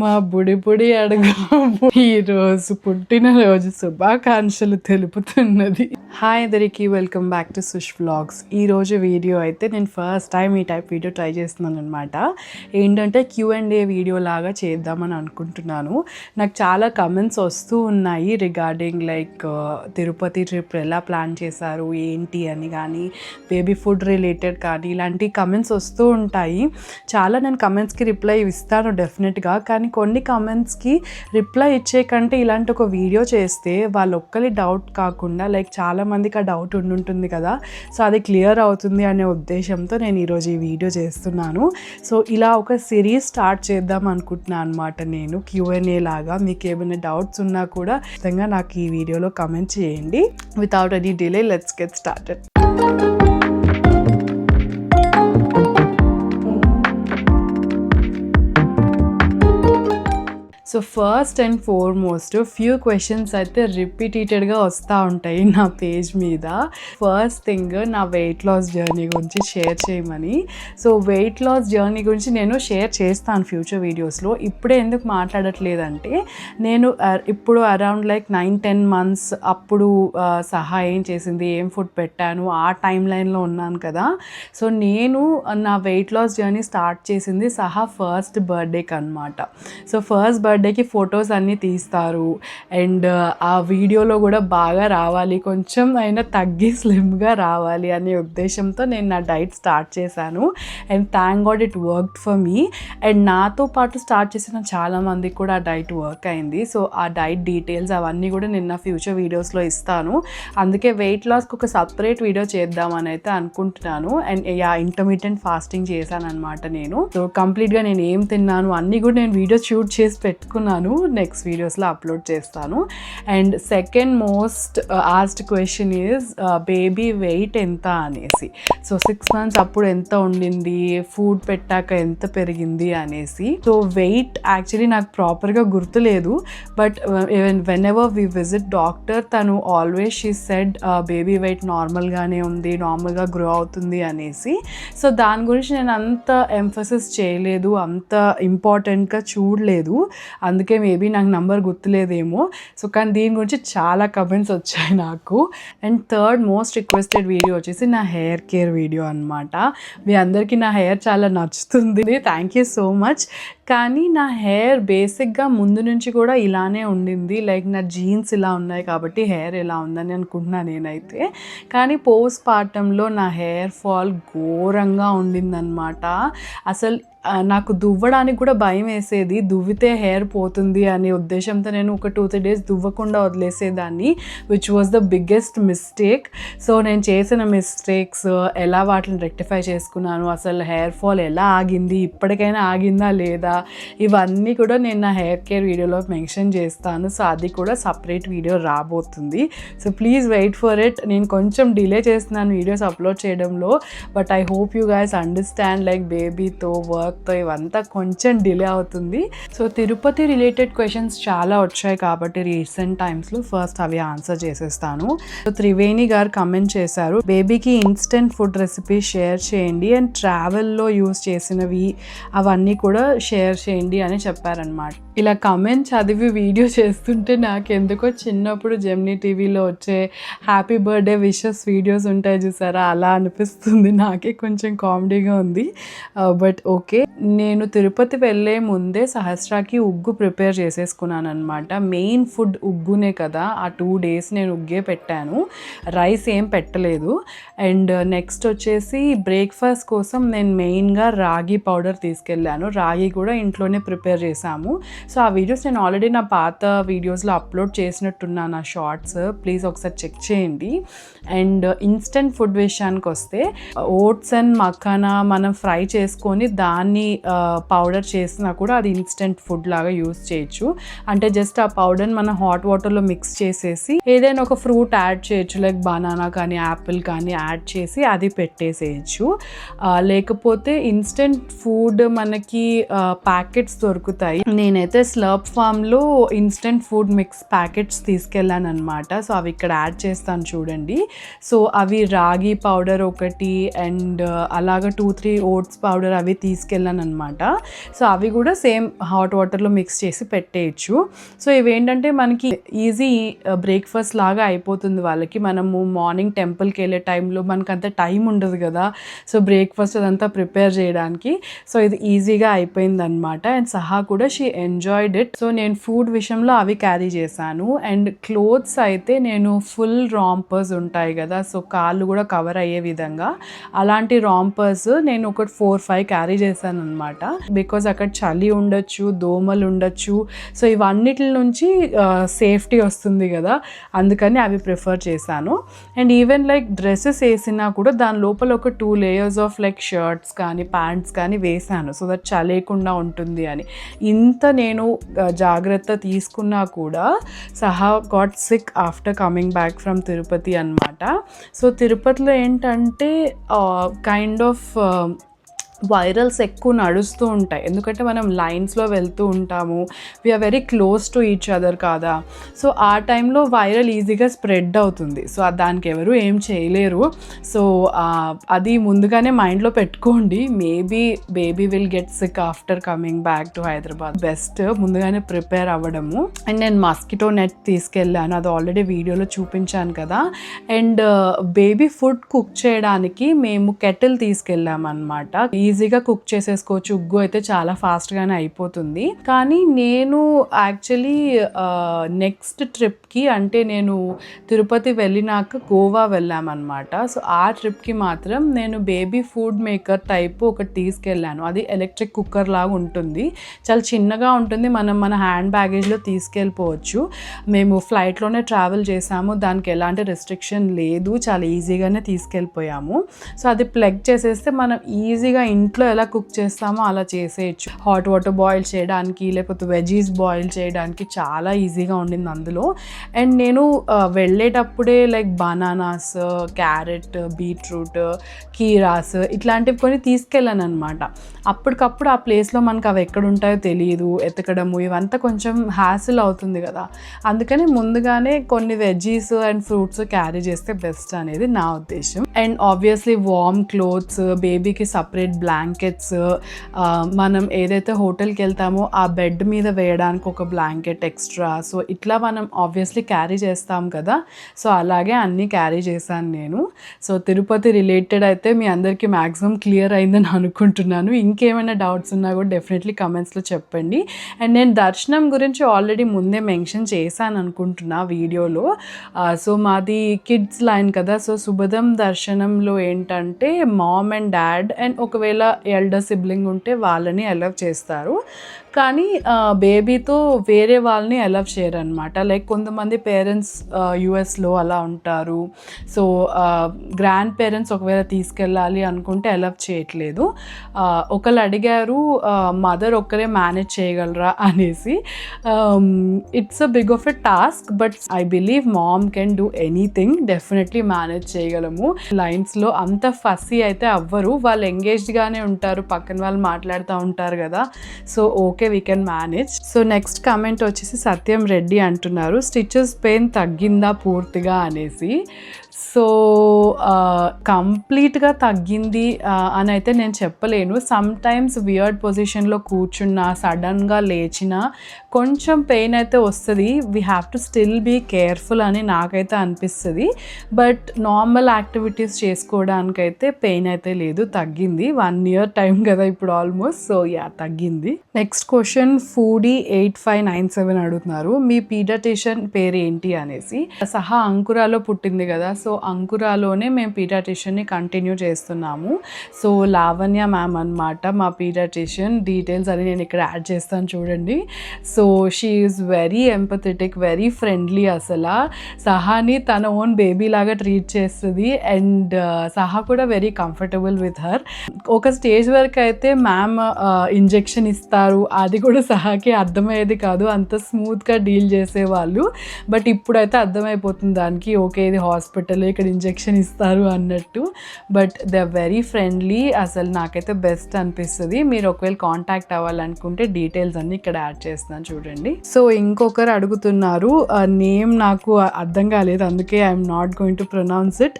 మా బుడి బుడి అడుగు ఈరోజు పుట్టినరోజు శుభాకాంక్షలు తెలుపుతున్నది. హాయ్ అందరికీ welcome back to Sush vlogs. ఈరోజు వీడియో అయితే నేను ఫస్ట్ టైం ఈ టైప్ వీడియో ట్రై చేస్తున్నాను అనమాట ఏంటంటే క్యూ అండ్ ఏ వీడియో లాగా చేద్దామని అనుకుంటున్నాను. నాకు చాలా కమెంట్స్ వస్తూ ఉన్నాయి regarding like uh, Tirupati trip ఎలా ప్లాన్ చేశారు ఏంటి అని కానీ బేబీ ఫుడ్ రిలేటెడ్ కానీ ఇలాంటి కమెంట్స్ వస్తూ ఉంటాయి. చాలా నేను కమెంట్స్కి రిప్లై ఇస్తాను డెఫినెట్గా కానీ కొన్ని కమెంట్స్కి రిప్లై ఇచ్చే కంటే ఇలాంటి ఒక వీడియో చేస్తే వాళ్ళు ఒక్కరి డౌట్ కాకుండా లైక్ చాలామందికి ఆ డౌట్ ఉండుంటుంది కదా. సో అది క్లియర్ అవుతుంది అనే ఉద్దేశంతో నేను ఈరోజు ఈ వీడియో చేస్తున్నాను. సో ఇలా ఒక సిరీస్ స్టార్ట్ చేద్దాం అనుకుంటున్నాను అనమాట నేను. క్యూఎన్ఏ లాగా. మీకు ఏమైనా డౌట్స్ ఉన్నా కూడా ఖచ్చితంగా నాకు ఈ వీడియోలో కమెంట్ చేయండి. Without any delay let's get started so first and foremost few questions అయితే రిపీటెడ్గా వస్తూ ఉంటాయి నా పేజ్ మీద. ఫస్ట్ థింగ్ నా వెయిట్ లాస్ జర్నీ గురించి షేర్ చేయమని. సో వెయిట్ లాస్ జర్నీ గురించి నేను షేర్ చేస్తాను ఫ్యూచర్ వీడియోస్లో ఇప్పుడే ఎందుకు మాట్లాడట్లేదంటే నేను ఇప్పుడు around like nine ten months అప్పుడు సహాయం సహా ఏం చేసింది ఏం ఫుడ్ పెట్టాను ఆ టైం లైన్లో ఉన్నాను కదా. సో నేను నా వెయిట్ లాస్ జర్నీ స్టార్ట్ చేసింది సహా ఫస్ట్ బర్త్డేకి అనమాట సో ఫస్ట్ బర్త్డే బర్త్డేకి ఫొటోస్ అన్నీ తీస్తారు. అండ్ ఆ వీడియోలో కూడా బాగా రావాలి. కొంచెం అయినా తగ్గి స్లిమ్గా రావాలి అనే ఉద్దేశంతో నేను నా డైట్ స్టార్ట్ చేశాను. And thank god it work for me and నాతో పాటు స్టార్ట్ చేసిన చాలామందికి కూడా ఆ డైట్ వర్క్ అయింది. సో ఆ డైట్ డీటెయిల్స్ అవన్నీ కూడా నేను నా ఫ్యూచర్ వీడియోస్లో ఇస్తాను. అందుకే వెయిట్ లాస్కి ఒక సపరేట్ వీడియో చేద్దామని అయితే అనుకుంటున్నాను. అండ్ యా ఇంటర్మీడియట్ ఫాస్టింగ్ చేశాను అనమాట నేను సో కంప్లీట్గా నేను ఏం తిన్నాను అన్నీ కూడా నేను వీడియో షూట్ చేసి పెట్టుకున్నాను. నెక్స్ట్ వీడియోస్లో అప్లోడ్ చేస్తాను. And second most asked question is baby weight ఎంత అనేసి. సో సిక్స్ మంత్స్ అప్పుడు ఎంత ఉండింది? ఫుడ్ పెట్టాక ఎంత పెరిగింది అనేసి. సో వెయిట్ యాక్చువల్లీ నాకు ప్రాపర్గా గుర్తులేదు. But whenever we visit doctor తను always she said baby weight నార్మల్గానే ఉంది నార్మల్గా గ్రో అవుతుంది అనేసి. సో దాని గురించి నేను అంత ఎంఫసిస్ చేయలేదు అంత ఇంపార్టెంట్గా చూడలేదు. అందుకే మేబీ నాకు నంబర్ గుర్తులేదేమో. సో కానీ దీని గురించి చాలా కమెంట్స్ వచ్చాయి నాకు. And third most requested video వచ్చేసి నా హెయిర్ కేర్ వీడియో అనమాట మీ అందరికీ నా హెయిర్ చాలా నచ్చుతుంది. థ్యాంక్ యూ సో మచ్ కానీ నా హెయిర్ బేసిక్గా ముందు నుంచి కూడా ఇలానే ఉండింది. లైక్ నా జీన్స్ ఇలా ఉన్నాయి కాబట్టి హెయిర్ ఇలా ఉందని అనుకుంటున్నా నేనైతే. కానీ పోస్ట్ పార్టంలో నా హెయిర్ ఫాల్ ఘోరంగా ఉండిందనమాట అసలు నాకు దువ్వడానికి కూడా భయం వేసేది. దువ్వితే హెయిర్ పోతుంది అనే ఉద్దేశంతో నేను ఒక టూ త్రీ డేస్ దువ్వకుండా వదిలేసేదాన్ని which was the biggest mistake so నేను చేసిన మిస్టేక్స్ ఎలా వాటిని రెక్టిఫై చేసుకున్నాను అసలు హెయిర్ ఫాల్ ఎలా ఆగింది ఇప్పటికైనా ఆగిందా లేదా ఇవన్నీ కూడా నేను నా హెయిర్ కేర్ వీడియోలో మెన్షన్ చేస్తాను. సో అది కూడా సపరేట్ వీడియో రాబోతుంది. So please wait for it నేను కొంచెం డిలే చేస్తున్నాను వీడియోస్ అప్లోడ్ చేయడంలో but I hope you guys understand like బేబీతో work వర్క్తో ఇవంతా కొంచెం డిలే అవుతుంది. సో తిరుపతి రిలేటెడ్ క్వశ్చన్స్ చాలా వచ్చాయి కాబట్టి రీసెంట్ టైమ్స్లో ఫస్ట్ అవి ఆన్సర్ చేసేస్తాను. సో త్రివేణి గారు కమెంట్ చేశారు బేబీకి ఇన్స్టెంట్ ఫుడ్ రెసిపీ షేర్ చేయండి అండ్ ట్రావెల్లో యూస్ చేసినవి అవన్నీ కూడా షేర్ చేయండి అని చెప్పారనమాట ఇలా కమెంట్ చదివి వీడియో చేస్తుంటే నాకు ఎందుకో చిన్నప్పుడు జెమ్నీ టీవీలో వచ్చే హ్యాపీ బర్త్డే విషెస్ వీడియోస్ ఉంటాయి చూసారా? అలా అనిపిస్తుంది. నాకే కొంచెం కామెడీగా ఉంది. Uh, బట్ ఓకే నేను తిరుపతి వెళ్ళే ముందే సహస్రాకి ఉగ్గు ప్రిపేర్ చేసేసుకున్నాను అనమాట మెయిన్ ఫుడ్ ఉగ్గునే కదా. ఆ టూ డేస్ నేను ఉగ్గే పెట్టాను. రైస్ ఏం పెట్టలేదు. అండ్ నెక్స్ట్ వచ్చేసి బ్రేక్ఫాస్ట్ కోసం నేను మెయిన్గా రాగి పౌడర్ తీసుకెళ్ళాను. రాగి కూడా ఇంట్లోనే ప్రిపేర్ చేశాము. సో ఆ వీడియోస్ నేను ఆల్రెడీ నా పాత వీడియోస్లో అప్లోడ్ చేసినట్టున్నాను నా షార్ట్స్. ప్లీజ్ ఒకసారి చెక్ చేయండి. అండ్ ఇన్స్టెంట్ ఫుడ్ విషయానికి వస్తే ఓట్స్ అండ్ మఖానా మనం ఫ్రై చేసుకొని దాన్ని పౌడర్ చేసినా కూడా అది ఇన్స్టెంట్ ఫుడ్ లాగా యూస్ చేయొచ్చు. అంటే జస్ట్ ఆ పౌడర్ని మనం హాట్ వాటర్లో మిక్స్ చేసేసి ఏదైనా ఒక ఫ్రూట్ యాడ్ చేయొచ్చు. లైక్ బనానా కానీ యాపిల్ కానీ యాడ్ చేసి అది పెట్టేసేయచ్చు. లేకపోతే ఇన్స్టెంట్ ఫుడ్ మనకి ప్యాకెట్స్ దొరుకుతాయి. నేనైతే స్లర్ప్ ఫామ్లో ఇన్స్టెంట్ ఫుడ్ మిక్స్ ప్యాకెట్స్ తీసుకెళ్ళాను అనమాట సో అవి ఇక్కడ యాడ్ చేస్తాను చూడండి. సో అవి రాగి పౌడర్ ఒకటి అండ్ అలాగ టూ త్రీ ఓట్స్ పౌడర్ అవి తీసుకెళ్ళాను అనమాట సో అవి కూడా సేమ్ హాట్ వాటర్లో మిక్స్ చేసి పెట్టేయచ్చు. సో ఇవేంటంటే మనకి ఈజీ బ్రేక్ఫాస్ట్ uh, లాగా అయిపోతుంది వాళ్ళకి. మనము మార్నింగ్ టెంపుల్కి వెళ్ళే టైంలో మనకు అంత టైం ఉండదు కదా. సో బ్రేక్ఫాస్ట్ అదంతా ప్రిపేర్ చేయడానికి. సో ఇది ఈజీగా అయిపోయింది అనమాట అండ్ సహా కూడా she enjoy enjoyed it so నేను ఫుడ్ విషయంలో అవి క్యారీ చేశాను. అండ్ క్లోత్స్ అయితే నేను ఫుల్ రాంపర్స్ ఉంటాయి కదా సో కాళ్ళు కూడా కవర్ అయ్యే విధంగా. అలాంటి రాంపర్స్ నేను ఒక ఫోర్ ఫైవ్ క్యారీ చేశాను అనమాట బికాజ్ అక్కడ చలి ఉండొచ్చు దోమలు ఉండొచ్చు. సో ఇవన్నిటి నుంచి సేఫ్టీ వస్తుంది కదా అందుకని అవి ప్రిఫర్ చేశాను. అండ్ ఈవెన్ లైక్ డ్రెస్సెస్ వేసినా కూడా దాని లోపల ఒక two layers of like shirts కానీ ప్యాంట్స్ కానీ వేసాను సో దట్ చలేయకుండా ఉంటుంది అని. ఇంత నేను నేను జాగ్రత్త తీసుకున్నా కూడా Saha got sick after coming back from Tirupati అనమాట సో తిరుపతిలో ఏంటంటే కైండ్ ఆఫ్ వైరల్స్ ఎక్కువ నడుస్తూ ఉంటాయి. ఎందుకంటే మనం లైన్స్లో వెళ్తూ ఉంటాము. We are very close to each other కాదా? సో ఆ టైంలో వైరల్ ఈజీగా స్ప్రెడ్ అవుతుంది. సో దానికి ఎవరు ఏం చేయలేరు. సో అది ముందుగానే మైండ్లో పెట్టుకోండి. Maybe baby will get sick after coming back to Hyderabad best ముందుగానే ప్రిపేర్ అవ్వడము. అండ్ నేను మస్కిటో నెట్ తీసుకెళ్ళాను. అది ఆల్రెడీ వీడియోలో చూపించాను కదా. అండ్ బేబీ ఫుడ్ కుక్ చేయడానికి మేము కెటిల్ తీసుకెళ్ళామన్నమాట. ఈ ఈజీగా కుక్ చేసేసుకోవచ్చు. ఉగ్గు అయితే చాలా ఫాస్ట్గానే అయిపోతుంది. కానీ నేను యాక్చువల్లీ నెక్స్ట్ ట్రిప్కి అంటే నేను తిరుపతి వెళ్ళినాక గోవా వెళ్ళామన్నమాట. సో ఆ ట్రిప్కి మాత్రం నేను బేబీ ఫుడ్ మేకర్ టైప్ ఒకటి తీసుకెళ్ళాను. అది ఎలక్ట్రిక్ కుక్కర్ లాగా ఉంటుంది. చాలా చిన్నగా ఉంటుంది. మనం మన హ్యాండ్ బ్యాగేజ్లో తీసుకెళ్ళిపోవచ్చు. మేము ఫ్లైట్లోనే ట్రావెల్ చేసాము. దానికి ఎలాంటి రెస్ట్రిక్షన్ లేదు. చాలా ఈజీగానే తీసుకెళ్ళిపోయాము. సో అది ప్లగ్ చేసేస్తే మనం ఈజీగా ఇంట్లో ఎలా కుక్ చేస్తామో అలా చేసేయచ్చు. హాట్ వాటర్ బాయిల్ చేయడానికి లేకపోతే వెజీస్ బాయిల్ చేయడానికి చాలా ఈజీగా ఉండింది అందులో. అండ్ నేను వెళ్ళేటప్పుడే లైక్ బనానాస్ క్యారెట్ బీట్రూట్ కీరాస్ ఇట్లాంటివి కొన్ని తీసుకెళ్ళాను అనమాట అప్పటికప్పుడు ఆ ప్లేస్లో మనకు అవి ఎక్కడ ఉంటాయో తెలియదు ఎతకడము ఇవంతా కొంచెం హ్యాసిల్ అవుతుంది కదా. అందుకని ముందుగానే కొన్ని వెజ్జీస్ అండ్ ఫ్రూట్స్ క్యారీ చేస్తే బెస్ట్ అనేది నా ఉద్దేశం. అండ్ ఆబ్వియస్లీ వార్మ్ క్లోత్స్ బేబీకి సపరేట్ బ్లాంకెట్స్ uh, మనం ఏదైతే హోటల్కి వెళ్తామో ఆ బెడ్ మీద వేయడానికి ఒక బ్లాంకెట్ ఎక్స్ట్రా సో ఇట్లా మనం ఆబ్వియస్లీ క్యారీ చేస్తాం కదా. సో అలాగే అన్నీ క్యారీ చేశాను నేను. సో తిరుపతి రిలేటెడ్ అయితే మీ అందరికీ మ్యాక్సిమం క్లియర్ అయిందని అనుకుంటున్నాను. ఇంకేమైనా డౌట్స్ ఉన్నా కూడా డెఫినెట్లీ కమెంట్స్లో చెప్పండి. అండ్ నేను దర్శనం గురించి ఆల్రెడీ ముందే మెన్షన్ చేశాను అనుకుంటున్నా వీడియోలో. Uh, సో మాది కిడ్స్ లైన్ కదా. సో సుభదం దర్శనంలో ఏంటంటే మామ్ అండ్ డాడ్ అండ్ ఒకవేళ ఎల్డర్ సిబ్లింగ్ ఉంటే వాళ్ళని అలవ్ చేస్తారు. కానీ బేబీతో వేరే వాళ్ళని అలవ్ చేయరు అనమాట లైక్ కొంతమంది పేరెంట్స్ యుఎస్లో అలా ఉంటారు. సో గ్రాండ్ పేరెంట్స్ ఒకవేళ తీసుకెళ్ళాలి అనుకుంటే అలవ్ చేయట్లేదు. ఒకళ్ళు అడిగారు మదర్ ఒక్కరే మేనేజ్ చేయగలరా? అనేసి. It's a big of a task but I believe mom can do anything definitely manage చేయగలము. లైన్స్లో అంత ఫస్సీ అయితే అవ్వరు. వాళ్ళు ఎంగేజ్డ్గానే ఉంటారు. పక్కన వాళ్ళు మాట్లాడుతూ ఉంటారు కదా. So okay we can manage so next comment వచ్చేసి సత్యం రెడ్డి అంటున్నారు. స్టిచెస్ పెయిన్ తగ్గిందా పూర్తిగా అనేసి? సో కంప్లీట్గా తగ్గింది. అని అయితే నేను చెప్పలేను. సమ్ టైమ్స్ వియర్డ్ పొజిషన్లో కూర్చున్నా సడన్గా లేచినా కొంచెం పెయిన్ అయితే వస్తుంది. We have to still be careful అని నాకైతే అనిపిస్తుంది. బట్ నార్మల్ యాక్టివిటీస్ చేసుకోవడానికైతే పెయిన్ అయితే లేదు. తగ్గింది. వన్ ఇయర్ టైం కదా ఇప్పుడు ఆల్మోస్ట్. సో యా తగ్గింది. Next question foodie eight five nine seven అడుగుతున్నారు. మీ పీడియాటిషియన్ పేరు ఏంటి అనేసి. సహా అంకురాలో పుట్టింది కదా. సో అంకురాలోనే మేము పీడియాటిషియన్ని కంటిన్యూ చేస్తున్నాము. సో లావణ్య మ్యామ్ అన్నమాట మా పీడియాటిషియన్ డీటెయిల్స్ అని నేను ఇక్కడ యాడ్ చేస్తాను చూడండి. So she is very empathetic very friendly అసలు. సహాని తన ఓన్ బేబీ లాగా ట్రీట్ చేస్తుంది. అండ్ సహా కూడా వెరీ కంఫర్టబుల్ విత్ హర్ ఒక స్టేజ్ వరకు అయితే మ్యామ్ ఇంజెక్షన్ ఇస్తారు. అది కూడా సహాకి అర్థమయ్యేది కాదు. అంత స్మూత్గా డీల్ చేసేవాళ్ళు. బట్ ఇప్పుడైతే అర్థమైపోతుంది దానికి. ఓకే ఇది హాస్పిటల్ గంటలో ఇక్కడ ఇంజెక్షన్ ఇస్తారు అన్నట్టు. But they are very friendly అసలు నాకైతే బెస్ట్ అనిపిస్తుంది. మీరు ఒకవేళ కాంటాక్ట్ అవ్వాలనుకుంటే డీటెయిల్స్ అన్ని ఇక్కడ యాడ్ చేస్తున్నాను చూడండి. సో ఇంకొకరు అడుగుతున్నారు. నేమ్ నాకు అర్థం కాలేదు. అందుకే I'm not going to pronounce it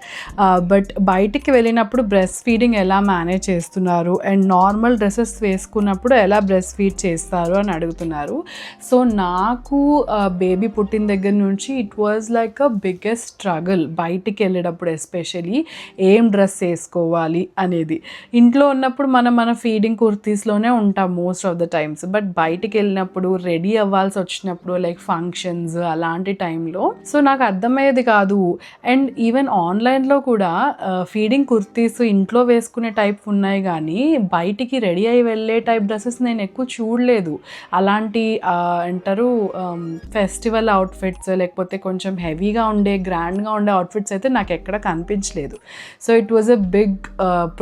but బయటికి వెళ్ళినప్పుడు బ్రెస్ట్ ఫీడింగ్ ఎలా మేనేజ్ చేస్తున్నారు? అండ్ నార్మల్ డ్రెస్సెస్ వేసుకున్నప్పుడు ఎలా బ్రెస్ట్ ఫీడ్ చేస్తారు అని అడుగుతున్నారు. సో నాకు బేబీ పుట్టిన దగ్గర నుంచి it was like a biggest struggle బయటికి వెళ్ళేటప్పుడు ఎస్పెషలీ ఏం డ్రెస్ వేసుకోవాలి అనేది. ఇంట్లో ఉన్నప్పుడు మనం మన ఫీడింగ్ కుర్తీస్లోనే ఉంటాం most of the times. But బయటికి వెళ్ళినప్పుడు రెడీ అవ్వాల్సి వచ్చినప్పుడు లైక్ ఫంక్షన్స్ అలాంటి టైంలో సో నాకు అర్థమయ్యేది కాదు. అండ్ ఈవెన్ ఆన్లైన్లో కూడా ఫీడింగ్ కుర్తీస్ ఇంట్లో వేసుకునే టైప్ ఉన్నాయి కానీ బయటికి రెడీ అయి వెళ్ళే టైప్ డ్రెస్సెస్ నేను ఎక్కువ చూడలేదు. అలాంటి అంటారు ఫెస్టివల్ అవుట్ఫిట్స్ లేకపోతే కొంచెం హెవీగా ఉండే గ్రాండ్గా ఉండే అవుట్ఫిట్స్ అయితే నాకు ఎక్కడ కనిపించలేదు so it was a big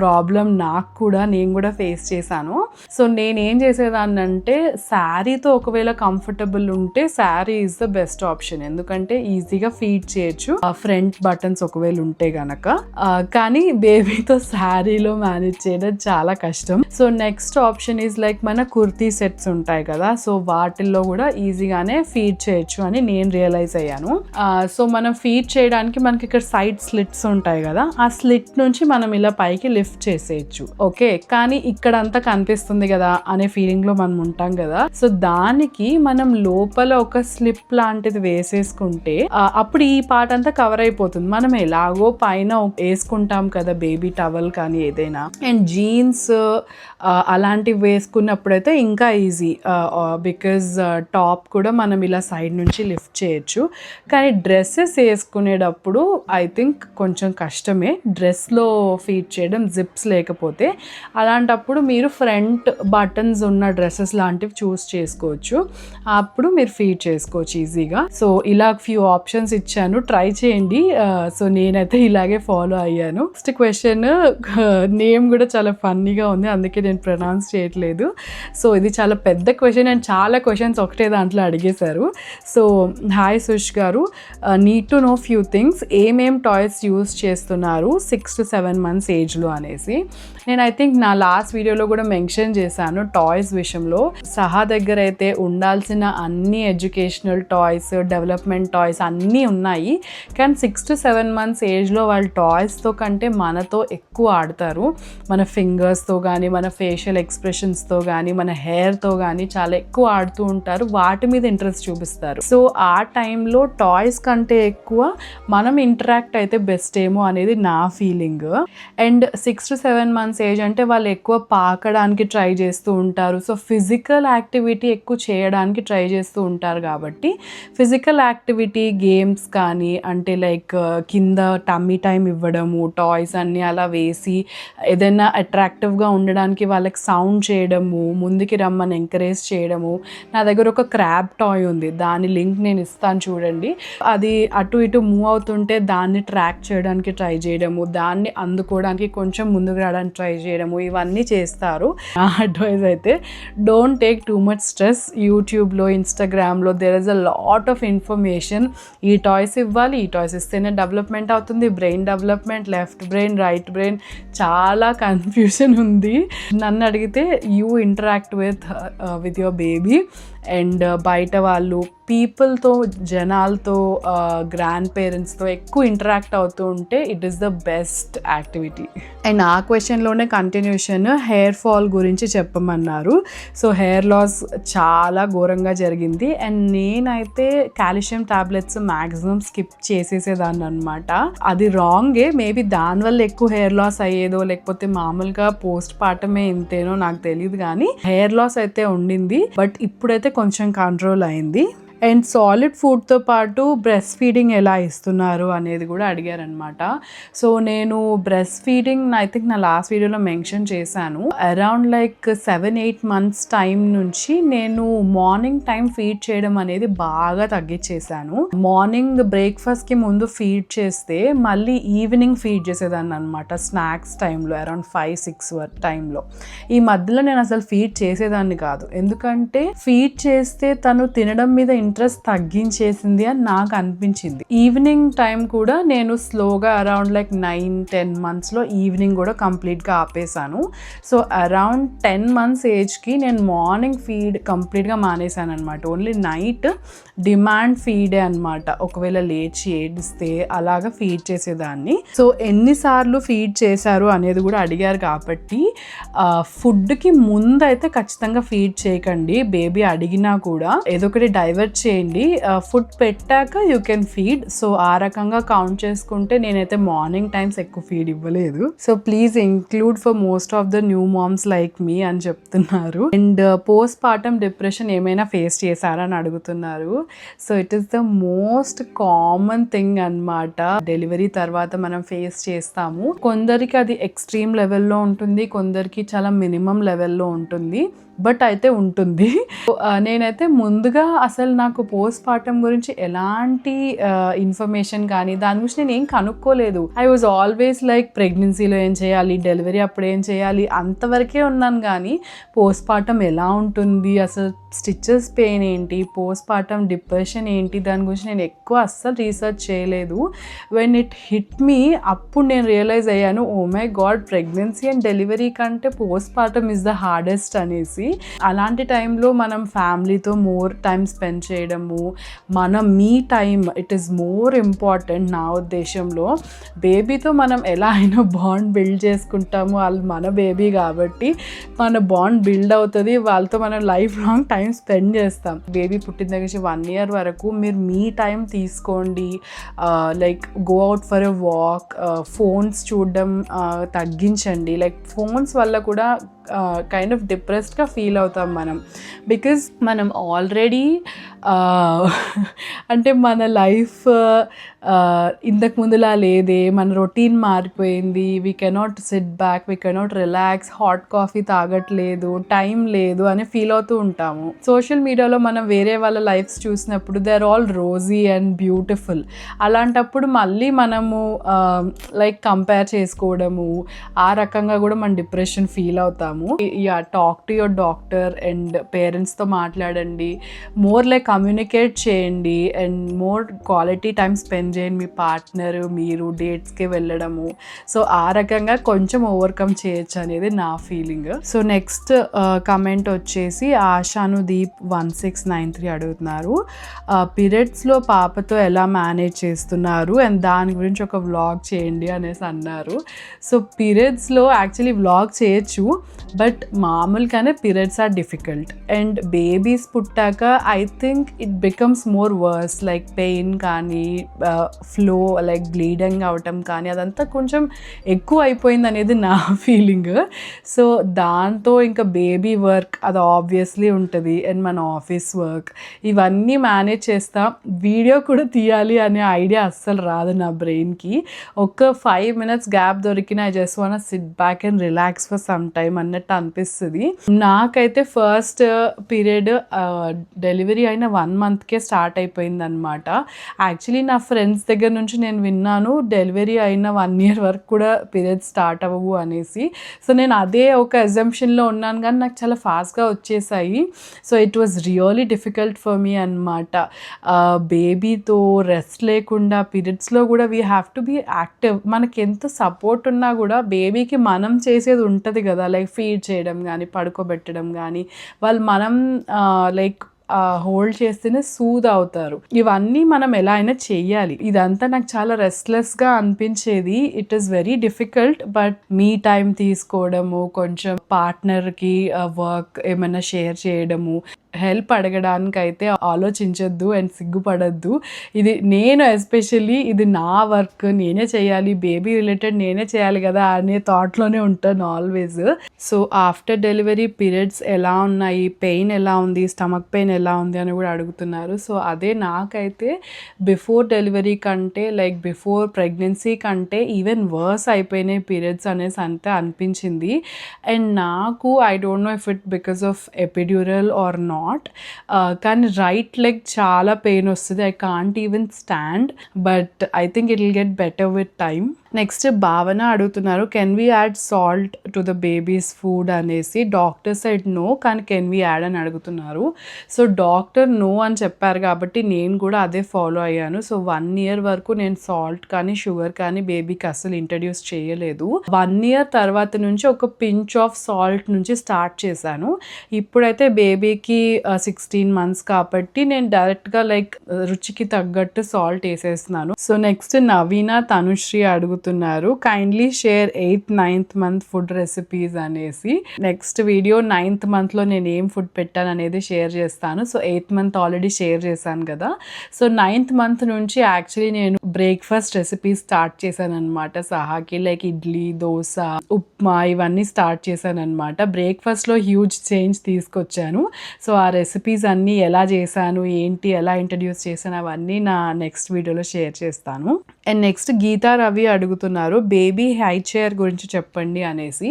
problem నాకు కూడా నేను కూడా ఫేస్ చేశాను. సో నేనేం చేసేదాన్ని అంటే శారీతో ఒకవేళ కంఫర్టబుల్ ఉంటే sari is the best option ఎందుకంటే ఈజీగా ఫీడ్ చేయొచ్చు. Uh, ఫ్రంట్ బటన్స్ ఒకవేళ ఉంటే గనక. Uh, కానీ బేబీతో శారీలో మేనేజ్ చేయడం చాలా కష్టం. So next option is like మన కుర్తీ సెట్స్ ఉంటాయి కదా. సో వాటిల్లో కూడా ఈజీగానే ఫీడ్ చేయొచ్చు అని నేను రియలైజ్ అయ్యాను. Uh, సో మనం ఫీడ్ చేయడానికి మనకి ఇక్కడ సైడ్ స్లిట్స్ ఉంటాయి కదా ఆ స్లిట్ నుంచి మనం ఇలా పైకి లిఫ్ట్ చేసేయచ్చు. ఓకే కానీ ఇక్కడ అంతా కనిపిస్తుంది కదా అనే ఫీలింగ్లో మనం ఉంటాం కదా. సో దానికి మనం లోపల ఒక స్లిప్ లాంటిది వేసేసుకుంటే అప్పుడు ఈ పార్ట్ అంతా కవర్ అయిపోతుంది. మనం ఎలాగో పైన వేసుకుంటాం కదా బేబీ టవల్ కానీ ఏదైనా. అండ్ జీన్స్ అలాంటివి వేసుకున్నప్పుడైతే ఇంకా ఈజీ. బికాజ్ టాప్ కూడా మనం ఇలా సైడ్ నుంచి లిఫ్ట్ చేయొచ్చు. కానీ డ్రెస్సెస్ వేసుకునేటప్పుడు ఐ థింక్ కొంచెం కష్టమే. డ్రెస్లో ఫీట్ చేయడం జిప్స్ లేకపోతే అలాంటప్పుడు మీరు ఫ్రంట్ బటన్స్ ఉన్న డ్రెస్సెస్ లాంటివి చూస్ చేసుకోవచ్చు. అప్పుడు మీరు ఫీట్ చేసుకోవచ్చు ఈజీగా. సో ఇలా ఫ్యూ ఆప్షన్స్ ఇచ్చాను. ట్రై చేయండి. సో నేనైతే ఇలాగే ఫాలో అయ్యాను. నెక్స్ట్ క్వశ్చన్ నేమ్ కూడా చాలా ఫన్నీగా ఉంది. అందుకే నేను ప్రొనౌన్స్ చేయట్లేదు. సో ఇది చాలా పెద్ద క్వశ్చన్ అండ్ చాలా క్వశ్చన్స్ ఒకటే దాంట్లో అడిగేశారు. సో హాయ్ సుష్ గారు. Need to know few things ఏమేం టాయ్స్ యూస్ చేస్తున్నారు? సిక్స్ టు సెవెన్ మంత్స్ ఏజ్లో అనేసి. నేను ఐ థింక్ నా లాస్ట్ వీడియోలో కూడా మెన్షన్ చేశాను టాయ్స్ విషయంలో. సహా దగ్గర అయితే ఉండాల్సిన అన్ని ఎడ్యుకేషనల్ టాయ్స్ డెవలప్మెంట్ టాయ్స్ అన్నీ ఉన్నాయి. కానీ సిక్స్ టు సెవెన్ మంత్స్ ఏజ్లో వాళ్ళు టాయ్స్తో కంటే మనతో ఎక్కువ ఆడతారు. మన ఫింగర్స్తో కానీ మన ఫేషియల్ ఎక్స్ప్రెషన్స్తో కానీ మన హెయిర్తో కానీ చాలా ఎక్కువ ఆడుతూ ఉంటారు. వాటి మీద ఇంట్రెస్ట్ చూపిస్తారు. సో ఆ టైంలో టాయ్స్ కంటే ఎక్కువ మనం ఇంటరాక్ట్ అయితే బెస్ట్ ఏమో అనేది నా feeling and six to seven months age అంటే వాళ్ళు ఎక్కువ పాకడానికి ట్రై చేస్తూ ఉంటారు. సో ఫిజికల్ యాక్టివిటీ ఎక్కువ చేయడానికి ట్రై చేస్తూ ఉంటారు కాబట్టి ఫిజికల్ యాక్టివిటీ గేమ్స్ కానీ అంటే లైక్ uh, కింద టమ్మీ టైం ఇవ్వడము టాయ్స్ అన్నీ అలా వేసి ఏదైనా అట్రాక్టివ్గా ఉండడానికి వాళ్ళకి సౌండ్ చేయడము ముందుకి రమ్మని ఎంకరేజ్ చేయడము. నా దగ్గర ఒక క్రాబ్ టాయ్ ఉంది. దాని లింక్ నేను ఇస్తాను చూడండి. అది అటు ఇటు మూవ్ అవుతుంటే దాన్ని ట్రాక్ చేయడానికి ట్రై చేయడము దాన్ని అందుకోవడానికి కొంచెం ముందుకు రావడానికి ట్రై చేయడము ఇవన్నీ చేస్తారు. నా అడ్వైజ్ అయితే don't take too much stress యూట్యూబ్లో ఇన్స్టాగ్రామ్లో there is a lot of information ఈ టాయ్స్ ఇవ్వాలి ఈ టాయ్స్ ఇస్తేనే డెవలప్మెంట్ అవుతుంది. Brain development left brain right brain చాలా కన్ఫ్యూషన్ ఉంది. నన్ను అడిగితే you interact with with your baby and బయట వాళ్ళు పీపుల్తో జనాలతో గ్రాండ్ పేరెంట్స్తో ఎక్కువ ఇంటరాక్ట్ అవుతూ ఉంటే it is the best activity. And ఆ క్వశ్చన్లోనే కంటిన్యూషన్ హెయిర్ ఫాల్ గురించి చెప్పమన్నారు. సో హెయిర్ లాస్ చాలా ఘోరంగా జరిగింది. అండ్ నేనైతే కాల్షియం టాబ్లెట్స్ మ్యాక్సిమం స్కిప్ చేసేసేదాన్ని అనమాట అది రాంగే మేబీ దానివల్ల ఎక్కువ హెయిర్ లాస్ అయ్యేదో లేకపోతే మామూలుగా పోస్ట్ పార్టమే ఇంతేనో నాకు తెలియదు కానీ హెయిర్ లాస్ అయితే ఉండింది. బట్ ఇప్పుడైతే కొంచెం కంట్రోల్ అయింది. అండ్ సాలిడ్ ఫుడ్తో పాటు బ్రెస్ట్ ఫీడింగ్ ఎలా ఇస్తున్నారు అనేది కూడా అడిగారనమాట సో నేను బ్రెస్ట్ ఫీడింగ్ ఐ థింక్ నా లాస్ట్ వీడియోలో మెన్షన్ చేశాను. Around like seven eight months time నుంచి నేను మార్నింగ్ టైం ఫీడ్ చేయడం అనేది బాగా తగ్గించేశాను. మార్నింగ్ బ్రేక్ఫాస్ట్కి ముందు ఫీడ్ చేస్తే మళ్ళీ ఈవినింగ్ ఫీడ్ చేసేదాన్ని అనమాట స్నాక్స్ టైంలో అరౌండ్ ఫైవ్ సిక్స్ టైంలో ఈ మధ్యలో నేను అసలు ఫీడ్ చేసేదాన్ని కాదు. ఎందుకంటే ఫీడ్ చేస్తే తను తినడం మీద ఇంట్రెస్ట్ తగ్గించేసింది అని నాకు అనిపించింది. ఈవినింగ్ టైం కూడా నేను స్లోగా అరౌండ్ లైక్ నైన్ టెన్ మంత్స్లో ఈవినింగ్ కూడా కంప్లీట్గా ఆపేశాను. సో అరౌండ్ టెన్ మంత్స్ ఏజ్కి నేను మార్నింగ్ ఫీడ్ కంప్లీట్గా మానేశాను అనమాట ఓన్లీ నైట్ డిమాండ్ ఫీడే అనమాట ఒకవేళ లేచి ఏడిస్తే అలాగా ఫీడ్ చేసేదాన్ని. సో ఎన్నిసార్లు ఫీడ్ చేశారు అనేది కూడా అడిగారు కాబట్టి ఫుడ్కి ముందు అయితే ఖచ్చితంగా ఫీడ్ చేయకండి. బేబీ అడిగినా కూడా ఏదో ఒకటి డైవర్ట్ చేయండి. ఫుడ్ పెట్టాక యూ కెన్ ఫీడ్ సో ఆ రకంగా కౌంట్ చేసుకుంటే నేనైతే మార్నింగ్ టైమ్స్ ఎక్కువ ఫీడ్ ఇవ్వలేదు. So please include for most of the new moms like me అని చెప్తున్నారు. అండ్ పోస్ట్ పార్టమ్ డిప్రెషన్ ఏమైనా ఫేస్ చేశారా అని అడుగుతున్నారు. So it is the most common thing అన్నమాట. డెలివరీ తర్వాత మనం ఫేస్ చేస్తాము. కొందరికి అది ఎక్స్ట్రీమ్ లెవెల్లో ఉంటుంది. కొందరికి చాలా మినిమం లెవెల్లో ఉంటుంది. బట్ అయితే ఉంటుంది. నేనైతే ముందుగా అసలు నాకు పోస్ట్ పార్టమ్ గురించి ఎలాంటి ఇన్ఫర్మేషన్ కానీ దాని గురించి నేను ఏం కనుక్కోలేదు. ఐ వాజ్ ఆల్వేస్ లైక్ ప్రెగ్నెన్సీలో ఏం చేయాలి డెలివరీ అప్పుడు ఏం చేయాలి అంతవరకే ఉన్నాను కానీ పోస్ట్ పార్టమ్ ఎలా ఉంటుంది అసలు స్టిచ్చెస్ పెయిన్ ఏంటి పోస్ట్ పార్టమ్ డిప్రెషన్ ఏంటి దాని గురించి నేను ఎక్కువ అస్సలు రీసెర్చ్ చేయలేదు. వెన్ ఇట్ హిట్ మీ అప్పుడు నేను రియలైజ్ అయ్యాను ఓ my god pregnancy and delivery కంటే postpartum is the hardest అనేసి. అలాంటి టైంలో మనం ఫ్యామిలీతో మోర్ టైం స్పెండ్ చేయడము మన మీ time it is more important నా ఉద్దేశంలో. బేబీతో మనం ఎలా అయినా బాండ్ బిల్డ్ చేసుకుంటాము. వాళ్ళు మన బేబీ కాబట్టి మన బాండ్ బిల్డ్ అవుతుంది. వాళ్ళతో మనం లైఫ్ లాంగ్ టైం స్పెండ్ చేస్తాం. బేబీ పుట్టిన దగ్గర నుంచి వన్ ఇయర్ వరకు మీరు మీ టైం తీసుకోండి. Like go out for a walk phones చూడడం తగ్గించండి. లైక్ ఫోన్స్ వల్ల కూడా కైండ్ ఆఫ్ డిప్రెస్డ్గా ఫీల్ అవుతాం మనం. బికాజ్ మనం ఆల్రెడీ అంటే మన లైఫ్ ఇంతకు ముందులా లేదే మన రొటీన్ మారిపోయింది we cannot sit back we cannot relax hot coffee తాగట్లేదు time లేదు అని ఫీల్ అవుతూ ఉంటాము. సోషల్ మీడియాలో మనం వేరే వాళ్ళ లైఫ్స్ చూసినప్పుడు they are all rosy and beautiful అలాంటప్పుడు మళ్ళీ మనము లైక్ కంపేర్ చేసుకోవడము ఆ రకంగా కూడా మనం డిప్రెషన్ ఫీల్ అవుతాము. Yeah talk to your doctor and పేరెంట్స్తో మాట్లాడండి. మోర్ లైక్ కమ్యూనికేట్ చేయండి and more quality time spend చేయండి మీ పార్ట్నర్ మీరు డేట్స్కి వెళ్ళడము. సో ఆ రకంగా కొంచెం ఓవర్కమ్ చేయొచ్చు అనేది నా ఫీలింగ్. సో నెక్స్ట్ కమెంట్ వచ్చేసి Ashanu Deep one six nine three అడుగుతున్నారు. పీరియడ్స్లో పాపతో ఎలా మేనేజ్ చేస్తున్నారు? అండ్ దాని గురించి ఒక వ్లాగ్ చేయండి అనేసి అన్నారు. సో పీరియడ్స్లో యాక్చువల్లీ వ్లాగ్ చేయొచ్చు బట్ మామూలుగానే periods are difficult. And babies పుట్టాక I think it becomes more worse like pain కానీ ఫ్లో లైక్ బ్లీడింగ్ అవటం కానీ అదంతా కొంచెం ఎక్కువ అయిపోయింది అనేది నా ఫీలింగ్ సో దాంతో ఇంకా బేబీ వర్క్ అది ఆబ్వియస్లీ ఉంటుంది అండ్ మన ఆఫీస్ వర్క్ ఇవన్నీ మేనేజ్ చేస్తా. వీడియో కూడా తీయాలి అనే ఐడియా అస్సలు రాదు నా బ్రెయిన్కి ఒక ఫైవ్ మినిట్స్ గ్యాప్ దొరికిన I just want sit back and relax for some time అన్నట్టు అనిపిస్తుంది. నాకైతే ఫస్ట్ పీరియడ్ డెలివరీ అయిన వన్ మంత్కే స్టార్ట్ అయిపోయింది అనమాట యాక్చువల్లీ నా ఫ్రెండ్స్ ఫ్రెండ్స్ దగ్గర నుంచి నేను విన్నాను డెలివరీ అయిన వన్ ఇయర్ వరకు కూడా పీరియడ్స్ స్టార్ట్ అవ్వవు అనేసి. సో నేను అదే ఒక ఎగ్జంప్షన్లో ఉన్నాను కానీ నాకు చాలా ఫాస్ట్గా వచ్చేసాయి. So it was really difficult for me అనమాట బేబీతో రెస్ట్ లేకుండా పీరియడ్స్లో కూడా we have to be active మనకి ఎంత సపోర్ట్ ఉన్నా కూడా బేబీకి మనం చేసేది ఉంటుంది కదా లైక్ ఫీడ్ చేయడం కానీ పడుకోబెట్టడం కానీ వాళ్ళు మనం లైక్ హోల్డ్ చేస్తేనే సూద్ అవుతారు. ఇవన్నీ మనం ఎలా అయినా చేయాలి ఇదంతా నాకు చాలా రెస్ట్లెస్గా అనిపించేది. It is very difficult but me time తీసుకోవడము కొంచెం పార్ట్నర్కి వర్క్ ఏమైనా షేర్ చేయడము హెల్ప్ అడగడానికి అయితే ఆలోచించొద్దు అండ్ సిగ్గుపడద్దు. ఇది నేను ఎస్పెషల్లీ ఇది నా వర్క్ నేనే చేయాలి బేబీ రిలేటెడ్ నేనే చేయాలి కదా అనే థాట్లోనే ఉంటాను always so after delivery periods ఎలా ఉన్నాయి పెయిన్ ఎలా ఉంది స్టమక్ పెయిన్ ఎలా ఉంది అని కూడా అడుగుతున్నారు. సో అదే నాకైతే బిఫోర్ డెలివరీ కంటే లైక్ బిఫోర్ ప్రెగ్నెన్సీ కంటే ఈవెన్ వర్స్ అయిపోయినాయి పీరియడ్స్ అనేసి అంతే అనిపించింది. అండ్ నాకు I don't know if it because of epidural or not కానీ రైట్ లెగ్ చాలా పెయిన్ వస్తుంది. I can't even stand but I think it will get better with time next Bhavana అడుగుతున్నారు can we add salt to the baby's food అనేసి doctor side no కానీ can we add అని అడుగుతున్నారు. So doctor no అని చెప్పారు కాబట్టి నేను కూడా అదే ఫాలో అయ్యాను. సో వన్ ఇయర్ వరకు నేను సాల్ట్ కానీ షుగర్ కానీ బేబీకి అసలు ఇంట్రడ్యూస్ చేయలేదు. వన్ ఇయర్ తర్వాత నుంచి ఒక పించ్ ఆఫ్ సాల్ట్ నుంచి స్టార్ట్ చేశాను. ఇప్పుడైతే బేబీకి సిక్స్టీన్ మంత్స్ కాబట్టి నేను డైరెక్ట్గా లైక్ రుచికి తగ్గట్టు సాల్ట్ వేసేస్తున్నాను. సో నెక్స్ట్ నవీన తనుశ్రీ అడుగు అడుగుతున్నారు. Kindly share eighth ninth month food recipes అనేసి. నెక్స్ట్ వీడియో నైన్త్ మంత్లో నేను ఏం ఫుడ్ పెట్టాను అనేది షేర్ చేస్తాను. So eighth month already share చేశాను కదా. సో నైన్త్ మంత్ నుంచి యాక్చువల్లీ నేను బ్రేక్ఫాస్ట్ రెసిపీస్ స్టార్ట్ చేశాను అనమాట సహాకి లైక్ ఇడ్లీ దోశ ఉప్మా ఇవన్నీ స్టార్ట్ చేశాను అనమాట బ్రేక్ఫాస్ట్లో హ్యూజ్ చేంజ్ తీసుకొచ్చాను. సో ఆ రెసిపీస్ అన్నీ ఎలా చేశాను ఏంటి ఎలా ఇంట్రడ్యూస్ చేశాను అవన్నీ నా నెక్స్ట్ వీడియోలో షేర్ చేస్తాను. అండ్ నెక్స్ట్ గీతా రవి అడుగుతున్నారు బేబీ హై చైర్ గురించి చెప్పండి అనేసి.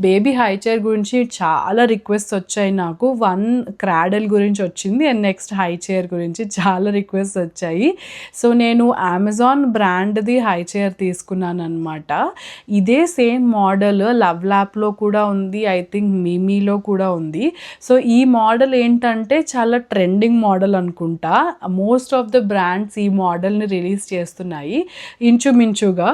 బేబీ హై చైర్ గురించి చాలా రిక్వెస్ట్ వచ్చాయి నాకు. వన్ క్రాడల్ గురించి వచ్చింది అండ్ నెక్స్ట్ హై చైర్ గురించి చాలా రిక్వెస్ట్ వచ్చాయి. సో నేను అమెజాన్ బ్రాండ్ది హై చైర్ తీసుకున్నాను అనమాట ఇదే సేమ్ మోడల్ లవ్ ల్యాప్లో కూడా ఉంది ఐ థింక్ మిమీలో కూడా ఉంది. సో ఈ మోడల్ ఏంటంటే చాలా ట్రెండింగ్ మోడల్ అనుకుంటా. మోస్ట్ ఆఫ్ ద బ్రాండ్స్ ఈ మోడల్ని రిలీజ్ చేస్తున్నాయి. ఇంచుమించుగా.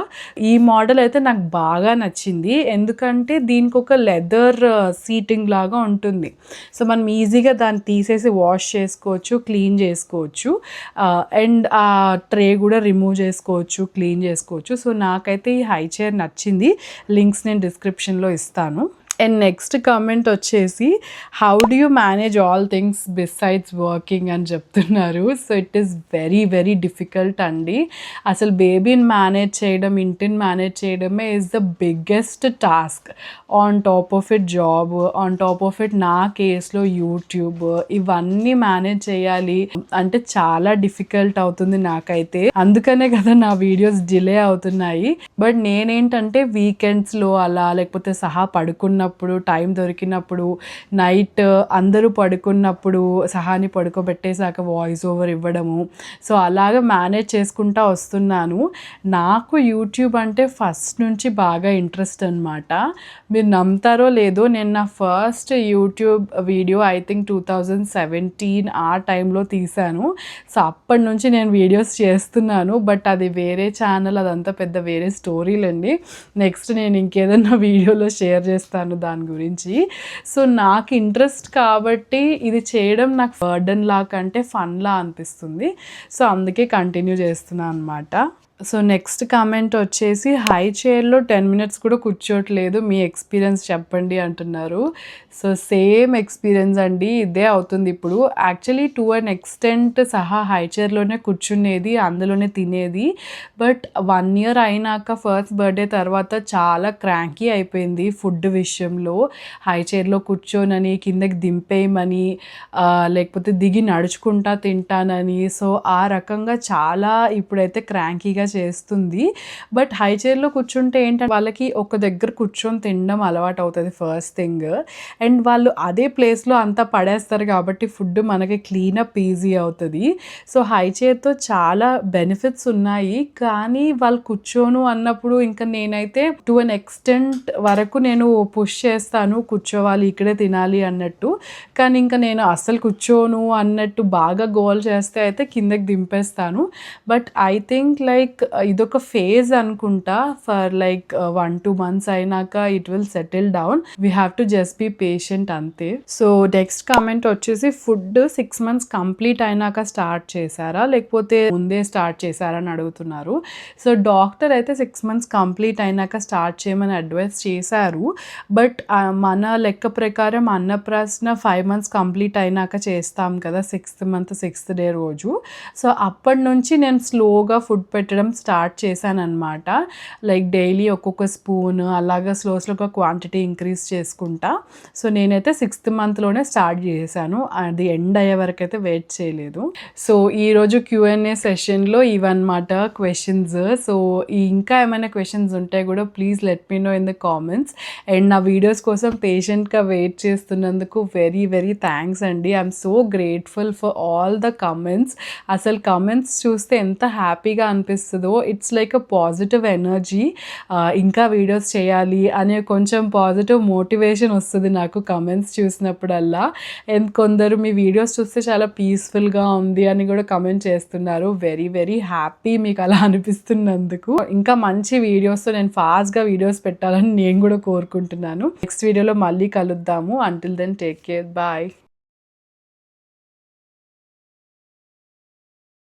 ఈ మోడల్ అయితే నాకు బాగా నచ్చింది. ఎందుకంటే దీనికి ఒక లెదర్ సీటింగ్ లాగా ఉంటుంది. సో మనం ఈజీగా దాన్ని తీసేసి వాష్ చేసుకోవచ్చు క్లీన్ చేసుకోవచ్చు. అండ్ ఆ ట్రే కూడా రిమూవ్ చేసుకోవచ్చు క్లీన్ చేసుకోవచ్చు. సో నాకైతే ఈ హై చైర్ నచ్చింది. లింక్స్ నేను డిస్క్రిప్షన్లో ఇస్తాను. అండ్ నెక్స్ట్ కామెంట్ వచ్చేసి how do you manage all things besides working అని చెప్తున్నారు. So it is very very difficult అండి. అసలు బేబీని మేనేజ్ చేయడం ఇంటిని మేనేజ్ చేయడమే is the biggest task on top of it job on top of it నా కేసులో యూట్యూబ్ ఇవన్నీ మేనేజ్ చేయాలి. అంటే చాలా డిఫికల్ట్ అవుతుంది నాకైతే. అందుకనే కదా నా వీడియోస్ డిలే అవుతున్నాయి. బట్ నేనేంటంటే వీకెండ్స్లో అలా లేకపోతే సహా పడుకున్నప్పుడు టైం దొరికినప్పుడు నైట్ అందరూ పడుకున్నప్పుడు సహాని పడుకోబెట్టేశాక వాయిస్ ఓవర్ ఇవ్వడము. సో అలాగ మేనేజ్ చేసుకుంటా వస్తున్నాను. నాకు యూట్యూబ్ అంటే ఫస్ట్ నుంచి బాగా ఇంట్రెస్ట్ అనమాట మీరు నమ్ముతారో లేదో నేను నా first YouTube video I think two thousand seventeen ఆ టైంలో తీశాను. సో అప్పటి నుంచి నేను వీడియోస్ చేస్తున్నాను. బట్ అది వేరే ఛానల్ అదంతా పెద్ద వేరే స్టోరీలండి. నెక్స్ట్ నేను ఇంకేదన్నా వీడియోలో షేర్ చేస్తాను. దాని గురించి. సో నాకు ఇంట్రెస్ట్ కాబట్టి ఇది చేయడం నాకు బర్డన్ లా కంటే ఫన్ లా అనిపిస్తుంది. సో అందుకే కంటిన్యూ చేస్తున్నాను అనమాట సో నెక్స్ట్ కామెంట్ వచ్చేసి హై చైర్లో టెన్ మినిట్స్ కూడా కూర్చోట్లేదు మీ ఎక్స్పీరియన్స్ చెప్పండి అంటున్నారు. సో సేమ్ ఎక్స్పీరియన్స్ అండి ఇదే అవుతుంది ఇప్పుడు. Actually to an extent Saha high చైర్లోనే కూర్చునేది అందులోనే తినేది. బట్ వన్ ఇయర్ అయినాక ఫస్ట్ బర్త్డే తర్వాత చాలా క్రాంకీ అయిపోయింది ఫుడ్ విషయంలో. హై చైర్లో కూర్చోనని కిందకి దింపేయమని లేకపోతే దిగి నడుచుకుంటా తింటానని. సో ఆ రకంగా చాలా ఇప్పుడైతే క్రాంకీగా చేస్తుంది. బట్ హై చైర్లో కూర్చుంటే ఏంటంటే వాళ్ళకి ఒక దగ్గర కూర్చొని తినడం అలవాటు అవుతుంది ఫస్ట్ థింగ్. అండ్ వాళ్ళు అదే ప్లేస్లో అంతా పడేస్తారు కాబట్టి ఫుడ్ మనకి క్లీనప్ ఈజీ అవుతుంది. సో హై చైర్తో చాలా బెనిఫిట్స్ ఉన్నాయి. కానీ వాళ్ళు కూర్చోను అన్నప్పుడు ఇంకా నేనైతే టు అన్ ఎక్స్టెంట్ వరకు నేను పుష్ చేస్తాను కూర్చోవాలి ఇక్కడే తినాలి అన్నట్టు. కానీ ఇంకా నేను అస్సలు కూర్చోను అన్నట్టు బాగా గోల్ చేస్తే అయితే కిందకి దింపేస్తాను. బట్ ఐ థింక్ లైక్ ఇదొక ఫేజ్ అనుకుంటా. For like one two months అయినాక it will settle down. We have to just be patient అంతే. సో నెక్స్ట్ కామెంట్ వచ్చేసి ఫుడ్ సిక్స్ మంత్స్ కంప్లీట్ అయినాక స్టార్ట్ చేశారా? లేకపోతే ముందే స్టార్ట్ చేశారా అని అడుగుతున్నారు. సో డాక్టర్ అయితే సిక్స్ మంత్స్ కంప్లీట్ అయినాక స్టార్ట్ చేయమని అడ్వైస్ చేశారు. బట్ మన లెక్క ప్రకారం అన్నప్రాసన ఫైవ్ మంత్స్ కంప్లీట్ అయినాక చేస్తాం కదా సిక్స్త్ మంత్ సిక్స్త్ డే రోజు. సో అప్పటి నుంచి నేను స్లోగా ఫుడ్ పెట్టడం స్టార్ట్ చేశాను లైక్ డైలీ ఒక్కొక్క స్పూన్ అలాగా స్లో స్లోగా క్వాంటిటీ ఇంక్రీజ్ చేసుకుంటా. సో నేనైతే సిక్స్త్ మంత్లోనే స్టార్ట్ చేశాను. అది ఎండ్ అయ్యే వరకు అయితే వెయిట్ చేయలేదు సో ఈరోజు క్యూఎన్ఏ సెషన్లో ఇవన్నమాట క్వశ్చన్స్ సో ఇంకా ఏమైనా క్వశ్చన్స్ ఉంటే కూడా please let me know in the comments and నా వీడియోస్ కోసం పేషెంట్గా వెయిట్ చేస్తున్నందుకు వెరీ వెరీ థ్యాంక్స్ అండి. I'm so grateful for all the comments అసలు కమెంట్స్ చూస్తే ఎంత హ్యాపీగా అనిపిస్తుంది వస్తుందో it's like a positive energy ఇంకా వీడియోస్ చేయాలి అనే కొంచెం పాజిటివ్ మోటివేషన్ వస్తుంది నాకు కమెంట్స్ చూసినప్పుడల్లా. అండ్ కొందరు మీ వీడియోస్ చూస్తే చాలా పీస్ఫుల్గా ఉంది అని కూడా కమెంట్ చేస్తున్నారు. వెరీ వెరీ హ్యాపీ మీకు అలా అనిపిస్తున్నందుకు. ఇంకా మంచి వీడియోస్ నేను ఫాస్ట్గా వీడియోస్ పెట్టాలని నేను కూడా కోరుకుంటున్నాను. నెక్స్ట్ వీడియోలో మళ్ళీ కలుద్దాము. Until then take care bye